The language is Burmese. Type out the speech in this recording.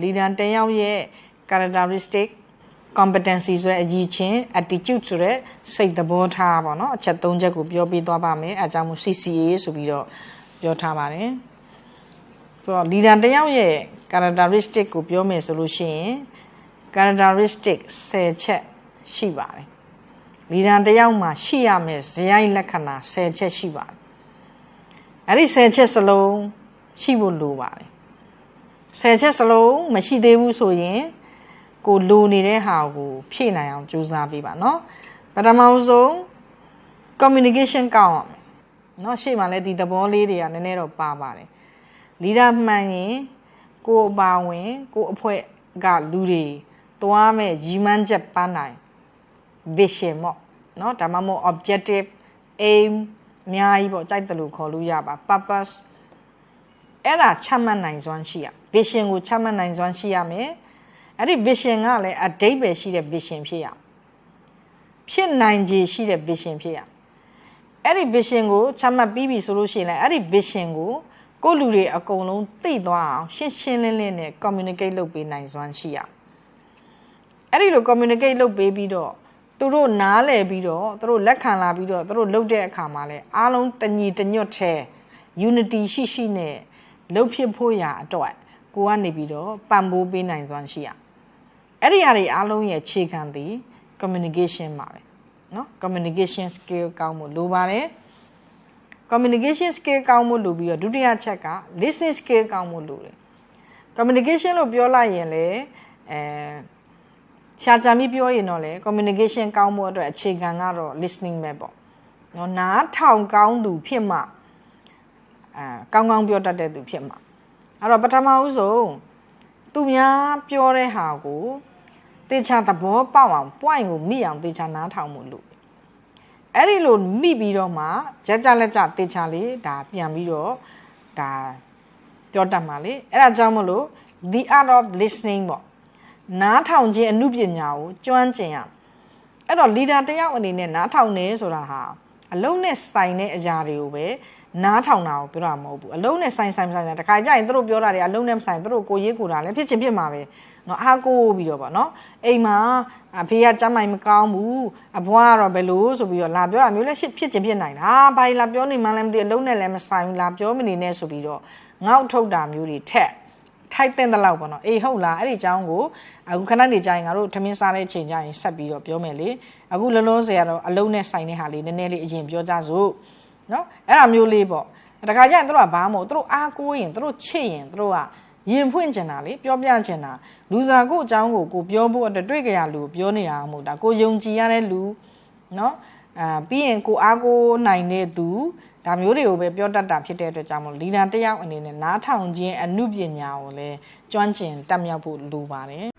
leader တယောက်ရဲ့ characteristic competency ဆိုတဲ့အရည်ချင်း attitude ဆိုတဲ့စိတ်သဘောထားပေါ့နော်အချက်၃ချက်ကိုပြောပြသွားပါမယ်အဲအကြောင်းမူ CCA ဆိုပြီးတော့ပြောထားပါတယ်ဆိုတော့ leader တယောက်ရဲ့ characteristic ကိုပြောမယ်ဆိုလို့ရှိရင် characteristic 10ချက်ရှိပါတယ် leader တယောက်မှာရှိရမယ့်ဇယိုင်းလက္ခဏာ10ချက်ရှိပါတယ်အဲ့ဒီ10ချက်စလုံးရှိဖို့လိုပါတယ် 10ချက်စလုံးမရှိသေးဘူးဆိုရင်ကိုလိုနေတဲ့ဟာကိုဖြည့်နိုင်အောင်ကြိုးစားပေးပါเนาะပထမဆုံး communication ကောင်းအောင်เนาะရှေ့မှာလည်းဒီသဘောလေးတွေကနည်းနည်းတော့ပါပါတယ် leader မှန်ရင်ကိုအပါဝင်ကိုအဖွဲ့ကလူတွေသွားမဲ့ရီမန်းချက်ပန်းနိုင် vision ပေါ့เนาะဒါမှမဟုတ် objective aim အများကြီးပေါ့ကြိုက်တယ်လို့ခေါ်လို့ရပါ purpose အဲ့ဒါချမှတ်နိုင်စွမ်းရှိရ vision ကိုချမှတ်နိုင်စွမ်းရှိရမယ်အဲ့ဒီ vision ကလည်းအတိတ်ပဲရှိတဲ့ vision ဖြစ်ရဖြစ်နိုင်ခြေရှိတဲ့ vision ဖြစ်ရအဲ့ဒီ vision ကိုချမှတ်ပြီးပြီဆိုလို့ရှိရင်လည်းအဲ့ဒီ vision ကိုကိုယ့်လူတွေအကုန်လုံးသိသွားအောင်ရှင်းရှင်းလင်းလင်းနဲ့ communicate လုပ်ပေးနိုင်စွမ်းရှိရအဲ့ဒီလို communicate လုပ်ပေးပြီးတော့သူတို့နားလည်ပြီးတော့သူတို့လက်ခံလာပြီးတော့သူတို့လုပ်တဲ့အခါမှာလဲအားလုံးတညီတညွတ်ထဲ unity ရှိရှိနဲ့ လှုပ်ဖြစ်ဖို့ရာအတွက်ကိုကနေပြီးတော့ပံ့ပိုးပေးနိုင်စွမ်းရှိရအဲ့ဒီအရာတွေအားလုံးရဲ့ခြေခံသည် communication ပါပဲเนาะ communication skill ကောင်းမှုလိုပါတယ် communication skill ကောင်းမှုလိုပြီးတော့ဒုတိယချက်က listening skill ကောင်းမှုလိုတယ် communication လို့ပြောလိုက်ရင်လေအဲရှားကြံပြီးပြောရင်တော့လေ communication ကောင်းမှုအတွက်အခြေခံကတော့ listening ပဲပေါ့เนาะနားထောင်ကောင်းသူဖြစ်မှ အဲကောင်းကောင်းပြောတတ်တဲ့သူဖြစ်မှာအဲ့တော့ပထမဦးဆုံးသူများပြောတဲ့ဟာကိုတေချာသဘောပေါက်အောင် point ကိုမိအောင်တေချာနားထောင်မှုလို့အဲ့ဒီလိုမိပြီးတော့မှကြကြလက်ကြတေချာလေးဒါပြန်ပြီးတော့ဒါပြောတတ်မှာလေအဲ့ဒါကြောင့်မလို့ the art of listening ပေါ့နားထောင်ခြင်းအမှုပညာကိုကျွမ်းကျင်ရအဲ့တော့ leader တယောက်အနေနဲ့နားထောင်နေဆိုတာဟာအလုံးနဲ့ဆိုင်တဲ့အရာတွေကိုပဲ နားထောင်တာကိုပြောတာမဟုတ်ဘူးအလုံးနဲ့ဆိုင်ဆိုင်ဆိုင်ဆိုင်တခါကြရင်သူတို့ပြောတာတွေအလုံးနဲ့မဆိုင်သူတို့ကိုရေးကိုတာလည်းဖြစ်ချင်းဖြစ်မှာပဲเนาะအားကိုပြီးတော့ပေါ့เนาะအိမ်မှာအဖေကကြမ်းမိုင်မကောင်းဘူးအဘွားကတော့ဘယ်လိုဆိုပြီးတော့လာပြောတာမျိုးလည်းဖြစ်ချင်းဖြစ်နိုင်တာဘာလာပြောနေမှလည်းမသိအလုံးနဲ့လည်းမဆိုင်ဘူးလာပြောမနေနဲ့ဆိုပြီးတော့ငေါ့ထုတ်တာမျိုးတွေထက်ထိုက်တဲ့လောက်ပေါ့နော်အေးဟုတ်လားအဲ့ဒီအကြောင်းကိုအခုခဏနေကြရင်ငါတို့ထမင်းစားတဲ့ချိန်ကျရင်ဆက်ပြီးတော့ပြောမယ်လေအခုလုံးလုံးစေရတော့အလုံးနဲ့ဆိုင်တဲ့ဟာလေးနည်းနည်းလေးအရင်ပြောကြစို့ နော်အဲ့ဒါမျိုးလေးပေါ့တခါကျရင်တို့ကဘာမို့တို့အားကိုးရင်တို့ချစ်ရင်တို့ကရင်ဖွင့်ကျင်တာလေပြောပြကျင်တာလူစားကိုအကြောင်းကိုကိုပြောဖို့အတွက်တွေ့ကြရလူပြောနေတာမဟုတ်တာကိုယုံကြည်ရတဲ့လူနော်အာပြီးရင်ကိုအားကိုနိုင်တဲ့သူဒါမျိုးတွေကိုပဲပြောတတ်တာဖြစ်တဲ့အတွက်ကြောင့်မို့လီဒါတယောက်အနေနဲ့နားထောင်ခြင်းအမှုပညာကိုလည်းကျွမ်းကျင်တက်မြောက်ဖို့လိုပါတယ်